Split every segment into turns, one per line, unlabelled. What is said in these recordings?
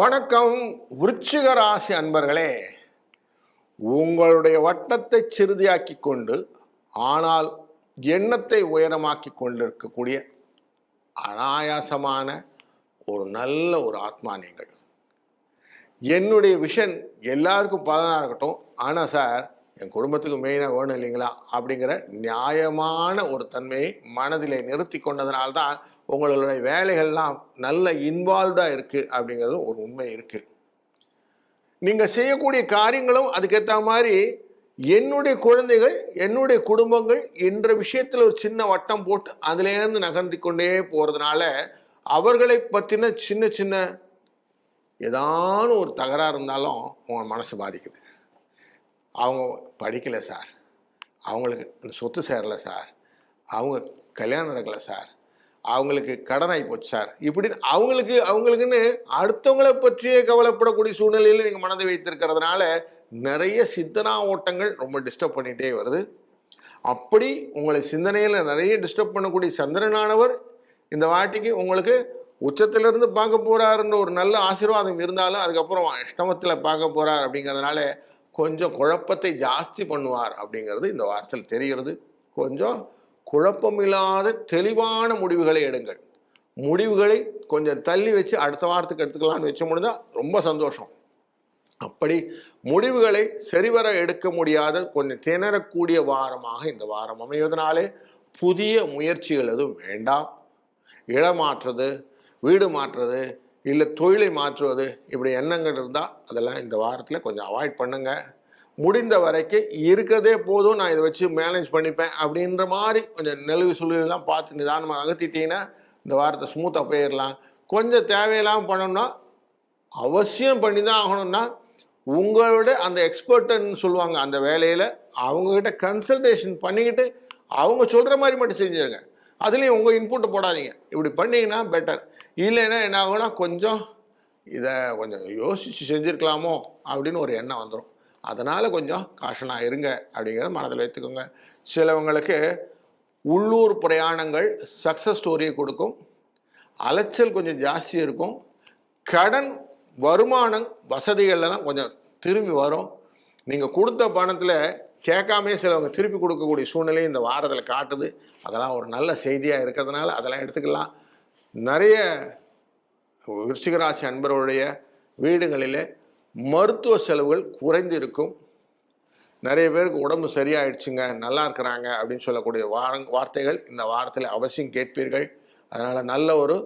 வணக்கம் விருச்சிக ராசி அன்பர்களே. உங்களுடைய வட்டத்தை சிறுதியாக்கி கொண்டு ஆனால் எண்ணத்தை உயரமாக்கி கொண்டிருக்கக்கூடிய அனாயாசமான ஒரு நல்ல ஒரு ஆத்மா நீங்கள். என்னுடைய விஷன் எல்லாருக்கும் பலனாக இருக்கட்டும். ஆனால் சார் என் குடும்பத்துக்கு மெயினாக வேணும் இல்லைங்களா? அப்படிங்கிற நியாயமான ஒரு தன்மையை மனதிலே நிறுத்தி கொண்டதுனால்தான் உங்களுடைய வேலைகள்லாம் நல்ல இன்வால்வ்டாக இருக்குது அப்படிங்கிறது ஒரு உண்மை இருக்குது நீங்கள் செய்யக்கூடிய காரியங்களும் அதுக்கேற்ற மாதிரி என்னுடைய குழந்தைகள் என்னுடைய குடும்பங்கள் என்ற விஷயத்தில் ஒரு சின்ன வட்டம் போட்டு அதுலேருந்து நகர்ந்து கொண்டே போகிறதுனால அவர்களை பற்றின சின்ன சின்ன ஏதான ஒரு தகராறு இருந்தாலும் உங்கள் மனசு பாதிக்குது. அவங்க படிக்கலை சார். அவங்களுக்கு இந்த சொத்து சேரலை சார். அவங்க கல்யாணம் நடக்கலை சார். அவங்களுக்கு கடன் ஆகி போச்சு சார். இப்படின்னு அவங்களுக்கு அவங்களுக்குன்னு அடுத்தவங்களை பற்றியே கவலைப்படக்கூடிய சூழ்நிலையில் நீங்கள் மனதை வைத்திருக்கிறதுனால நிறைய சிந்தனா ஓட்டங்கள் ரொம்ப டிஸ்டர்ப் பண்ணிகிட்டே வருது. அப்படி உங்களை சிந்தனையில் நிறைய டிஸ்டர்ப் பண்ணக்கூடிய சந்திரனானவர் இந்த வாட்டிக்கு உங்களுக்கு உச்சத்திலிருந்து பார்க்க போகிறாருன்ற ஒரு நல்ல ஆசீர்வாதம் இருந்தாலும் அதுக்கப்புறம் அஷ்டமத்தில் பார்க்க போகிறார் அப்படிங்கிறதுனால கொஞ்சம் குழப்பத்தை ஜாஸ்தி பண்ணுவார் அப்படிங்கிறது இந்த வார்த்தையில் தெரிகிறது. கொஞ்சம் குழப்பமில்லாத தெளிவான முடிவுகளை எடுங்கள். முடிவுகளை கொஞ்சம் தள்ளி வச்சு அடுத்த வாரத்துக்கு எடுத்துக்கலாம்னு வச்ச முடிஞ்சால் ரொம்ப சந்தோஷம். அப்படி முடிவுகளை சரிவர எடுக்க முடியாத கொஞ்சம் திணறக்கூடிய வாரமாக இந்த வாரம் அமைவதனாலே புதிய முயற்சிகள் எதுவும் வேண்டாம். இடம் மாற்றுறது வீடு மாற்றுறது இல்லை தொழிலை மாற்றுவது இப்படி எண்ணங்கள் இருந்தால் அதெல்லாம் இந்த வாரத்தில் கொஞ்சம் அவாய்ட் பண்ணுங்க. முடிந்த வரைக்கும் இருக்கிறதே போதும் நான் இதை வச்சு மேனேஜ் பண்ணிப்பேன் அப்படின்ற மாதிரி கொஞ்சம் நெளிவு சுழிவுலாம் பார்த்து நிதானமாக நகர்த்திட்டீங்கன்னா இந்த வாரத்தை ஸ்மூத்தாக போயிடலாம். கொஞ்சம் தேவையில்லாமல் பண்ணணும்னா அவசியம் பண்ணி தான் ஆகணும்னா உங்களோட அந்த எக்ஸ்பர்ட்டுன்னு சொல்லுவாங்க அந்த வேலையில் அவங்கக்கிட்ட கன்சல்டேஷன் பண்ணிக்கிட்டு அவங்க சொல்கிற மாதிரி மட்டும் செஞ்சுருங்க. அதுலேயும் உங்கள் இன்புட்டை போடாதீங்க. இப்படி பண்ணீங்கன்னா பெட்டர் இல்லைன்னா என்ன ஆகும்னா கொஞ்சம் இதை கொஞ்சம் யோசித்து செஞ்சுருக்கலாமோ அப்படின்னு ஒரு எண்ணம் வந்துடும் அதனால் கொஞ்சம் காஷனாக இருங்க அப்படிங்கிறத மனதில் வைத்துக்கோங்க. சிலவங்களுக்கு உள்ளூர் பிரயாணங்கள் சக்ஸஸ் ஸ்டோரியை கொடுக்கும். அலைச்சல் கொஞ்சம் ஜாஸ்தி இருக்கும். கடன் வருமானம் வசதிகள்லாம் கொஞ்சம் திரும்பி வரும். நீங்கள் கொடுத்த பணத்தில் கேட்காமே சிலவங்க திருப்பி கொடுக்கக்கூடிய சூழ்நிலை இந்த வாரத்தில் காட்டுது. அதெல்லாம் ஒரு நல்ல செய்தியாக இருக்கிறதுனால அதெல்லாம் எடுத்துக்கலாம். நிறைய விருச்சிகராசி அன்பர்களுடைய வீடுகளிலே மருத்துவ செலவுகள் குறைந்து இருக்கும் நிறைய பேருக்கு உடம்பு சரியாயிடுச்சுங்க நல்லா இருக்கிறாங்க அப்படின்னு சொல்லக்கூடிய வாரங் வார்த்தைகள் இந்த வாரத்தில் அவசியம் கேட்பீர்கள். அதனால் நல்ல ஒரு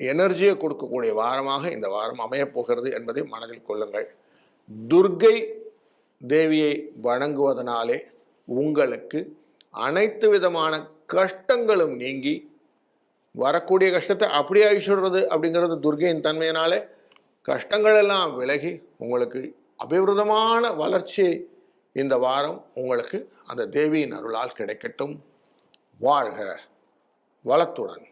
எனர்ஜியை கொடுக்கக்கூடிய வாரமாக இந்த வாரம் அமையப் போகிறது என்பதை மனதில் கொள்ளுங்கள். துர்கை தேவியை வணங்குவதனாலே உங்களுக்கு அனைத்து விதமான கஷ்டங்களும் நீங்கி வரக்கூடிய கஷ்டத்தை அப்படியே அழிச்சுடுறது அப்படிங்கிறது துர்கையின் தன்மையினாலே கஷ்டங்கள் எல்லாம் விலகி உங்களுக்கு அபிவிருதமான வளர்ச்சி இந்த வாரம் உங்களுக்கு அந்த தேவியின் அருளால் கிடைக்கட்டும். வாழ்க வளத்துடன்.